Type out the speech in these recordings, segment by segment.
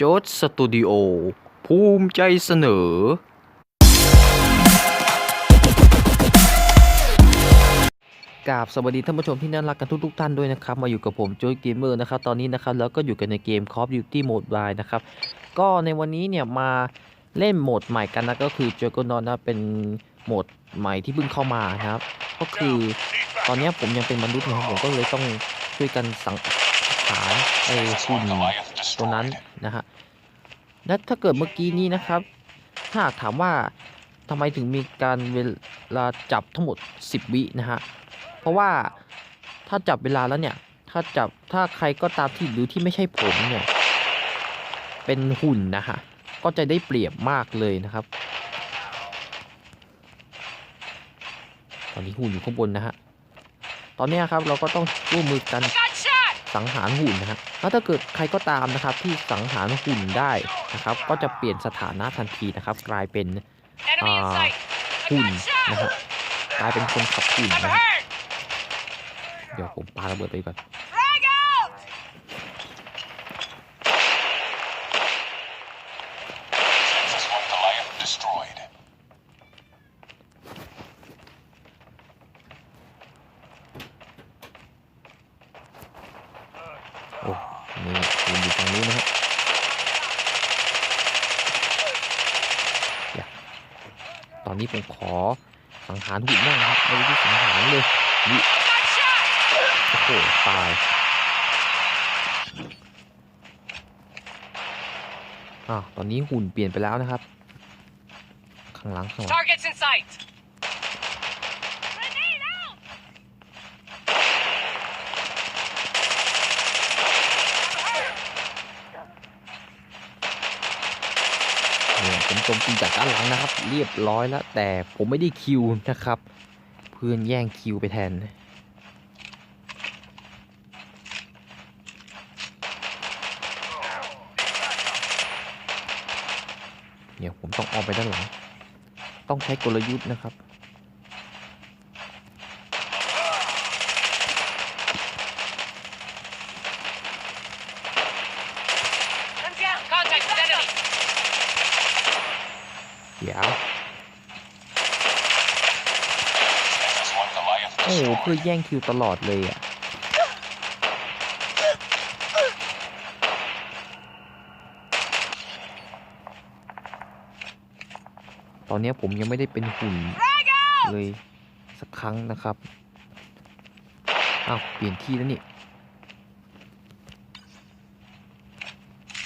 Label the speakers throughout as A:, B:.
A: โจทสตูดิโอ ภูมิใจเสนอ กราบสวัสดีท่านผู้ชมที่น่ารักกันทุกๆท่านด้วยนะครับ มาอยู่กับผมโจ y เกมเมอร์นะครับ ตอนนี้นะครับ แล้วก็อยู่กันในเกม Call of Duty Mobile นะครับ ก็ในวันนี้เนี่ยมาเล่นโหมดใหม่กันนะ ก็คือ j u g g e r n นะ เป็นโหมดใหม่ที่เพิ่งเข้ามานะครับ ก็คือตอนนี้ผมยังเป็นมนุษย์นะครับผมก็เลยต้องช่วยกันสัง หารไอ้หุ่นตัวนั้นนะฮะและถ้าเกิดเมื่อกี้นี้นะครับ ถ้าถามว่าทำไมถึงมีการเวลาจับทั้งหมด 10 วินะฮะ เพราะว่าถ้าจับเวลาแล้วเนี่ย ถ้าจับถ้าใครก็ตามที่หรือที่ไม่ใช่ผมเนี่ย เป็นหุ่นนะฮะ ก็จะได้เปรียบมากเลยนะครับ ตอนนี้หุ่นอยู่ข้างบนนะฮะ ตอนนี้ครับเราก็ต้องร่วมมือกัน สังหารหุ่นนะฮะแล้วถ้าเกิดใครก็ตามนะครับที่สังหารหุ่นได้นะครับ ก็จะเปลี่ยนสถานะทันทีนะครับ กลายเป็น
B: Enemy in
A: Ah,
B: sight! I
A: หุ่น
B: got shot!
A: นะฮะกลายเป็นคนขับหุ่น
B: I'm
A: นะฮะ
B: hurt!
A: เดี๋ยวผมปาระเบิดไปก่อน
B: Frag out!
C: Texas One Goliath destroyed.
A: โอ้นี่หุ่นอยู่ฝั่งนู้นนะฮะเดี๋ยว ตอนนี้ผมขอสังหารหุ่นบ้างครับไม่ได้ที่สังหารเลยนี่โอ้โหตายอ่าตอนนี้หุ่นเปลี่ยนไปแล้วนะครับ ข้างหลังข้างหลัง
B: Targets in sight! Grenade out!
A: เนี่ยผม โจมตีจากด้านหลังนะครับ เรียบร้อยแล้ว แต่ผมไม่ได้คิวนะครับ เพื่อนแย่งคิวไปแทนเนี่ยผมต้องออกไปด้านหลัง ต้องใช้กลยุทธ์นะครับ ดี๋ยวโอ้โหเพื่อแย่งคิวตลอดเลยอะตอนนี้ผมยังไม่ได้เป็นหุ่นเลยสักครั้งนะครับ อ้าว เปลี่ยนที่แล้วนี่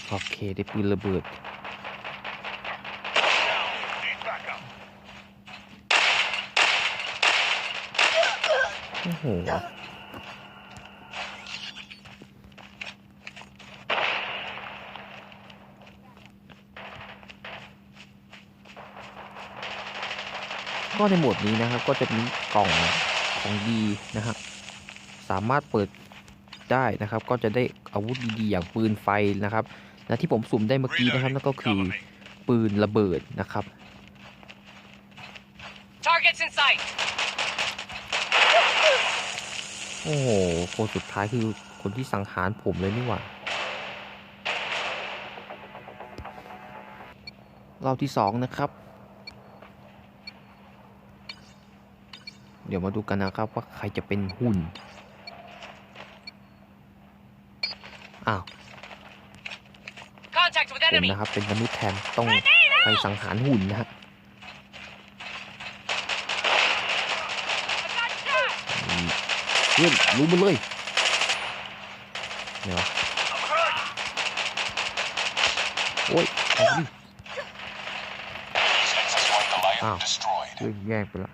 A: โอเค ได้ปืนระเบิด ก็ในหมวดนี้นะครับก็จะมีกล่องของดีนะครับสามารถเปิดได้นะครับ ก็จะได้อาวุธดีๆอย่างปืนไฟนะครับและที่ผมสุ่มได้เมื่อกี้นะครับนั่นก็คือปืนระเบิดนะครับ
B: Targets in sight!
A: โอ้โห คนสุดท้ายคือคนที่สังหารผมเลยนี่หว่า รอบที่สองนะครับ เดี๋ยวมาดูกันนะครับว่าใครจะเป็นหุ่น อ้าว
B: Contact with
A: ผม
B: enemy!
A: นะครับเป็นมนุษย์แทนต้องไปสังหารหุ่นนะฮะ
B: I got shot!
A: นี่เพื่อนรู้มันเลยเนี่ยวะโอ้ยเอาดิ
C: Texas One Goliath
A: Ow.
C: destroyed.
A: เพื่อนแยกไปละ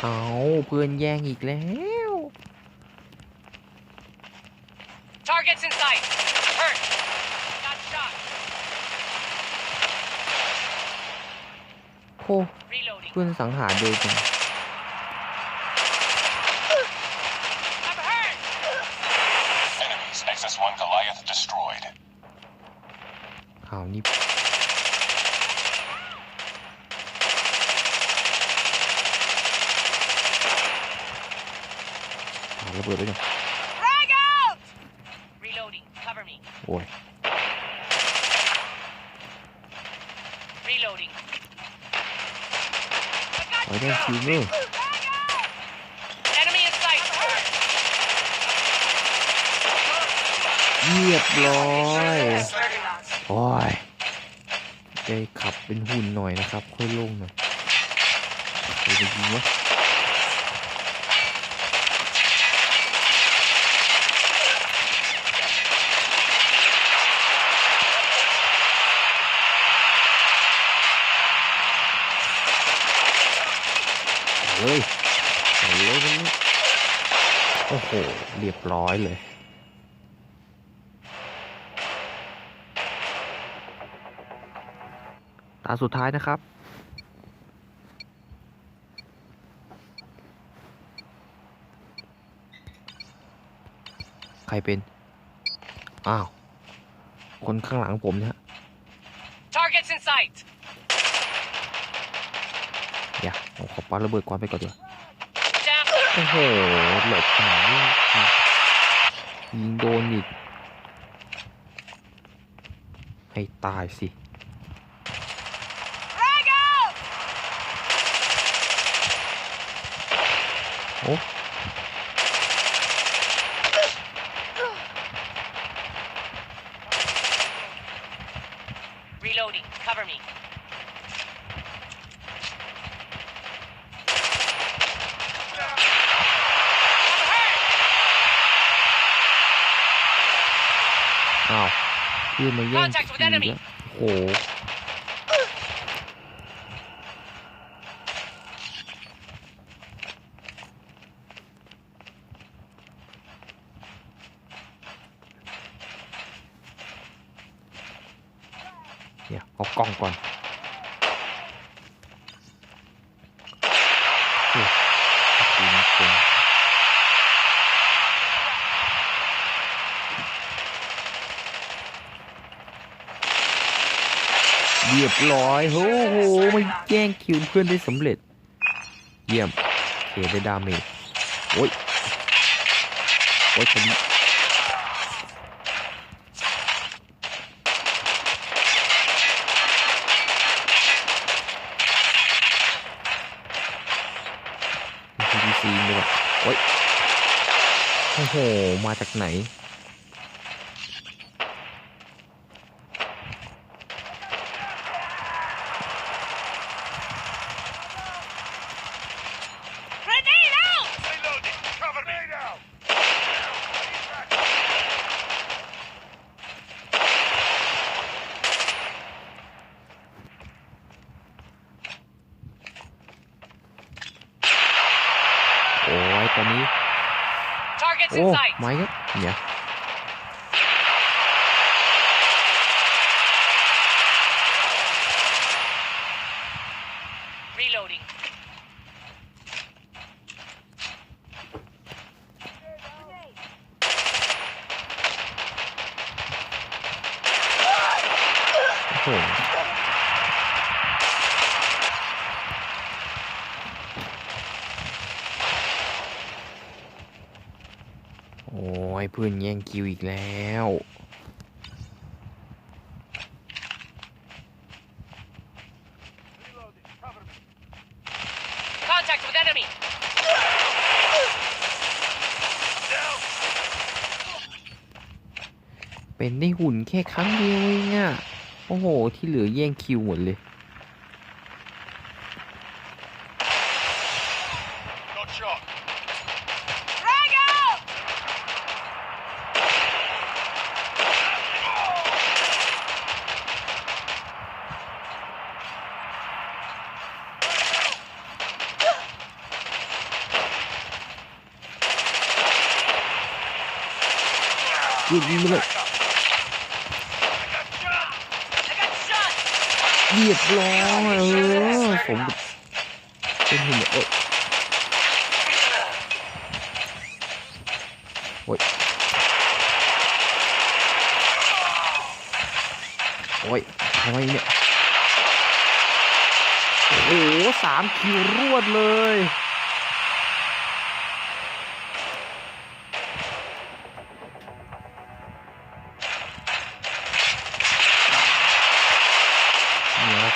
A: เอาเพื่อนแย่งอีกแล้ว ปืนสังหารดูจริงข่าวนี้ระเบิดไปหน่
B: อย
A: โอ้ย ไว้ได้คิวเนอร์
B: Enemy in sight. Hurt.
A: เรียบร้อยโอ้ยใจขับเป็นหุ่นหน่อยนะครับ ค่อยลงหน่อยเดี๋ยวไปยิงวะ เลยเอาเลยมันโอ้โห เรียบร้อยเลยตาสุดท้ายนะครับ ใครเป็น อ้าว คนข้างหลังผมเนี่ย
B: Targets in sight.
A: อย่าผมขอปาระเบิดก่อนไปก่อนดีกว่าโอ้โหหลบหนียิงโดนอีกให้ตายสิโอ้ อ้าวเพื่อนมาแย่ง
B: Contact with
A: คิว
B: enemy
A: แล้วโอ้โหเดี๋ยวเอากล้องก่อนโอ้ยปืนกลเรี ยบร้อยโอ้โหมันแย่งคิวเพื่อนได้สำเร็จ เยี่ยมเคได้ดาเมจโอ้ยโอ้ยคนนี้มีพีซีเลยว่ะโอ้ยโอ้โห มาจากไหน อ้ยตอนนี้
B: Targets
A: โอ้
B: in sight.
A: ไม่ครับเนี่ย
B: Reloading.
A: โอ้โห โอ้ย เพื่อนแย่งคิวอีกแล้ว
B: Contact with enemy.
A: เป็นได้หุ่นแค่ครั้งเดียวเองอะโอ้โห ที่เหลือแย่งคิวหมดเลย
C: Got shot.
B: Frag out!
A: ยิงยิงไป เลย
B: I got shot!
A: เรียบร้อยเออผมเป็นหุ่นเนี่ยโอ้ยโอ้ยโอ้ยทำไมเนี่ย โอ้โหสามคิวรวดเลย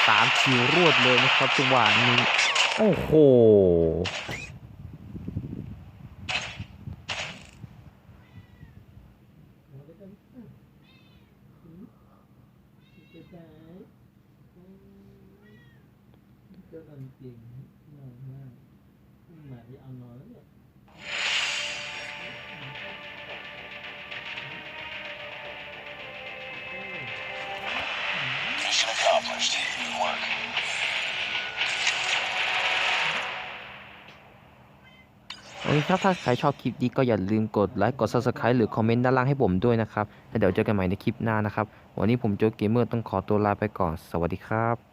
A: สามคิวรวดเลยนะครับจังหวะนี้ โอ้โห
C: doesn't work.
A: โอเคครับถ้าใครชอบคลิปนี้ก็อย่าลืมกดไลค์ กด subscribe หรือคอมเมนต์ด้านล่างให้ผมด้วยนะครับ แล้วเดี๋ยวเจอกันใหม่ในคลิปหน้านะครับ วันนี้ผมโจเกมเมอร์ต้องขอตัวลาไปก่อน สวัสดีครับ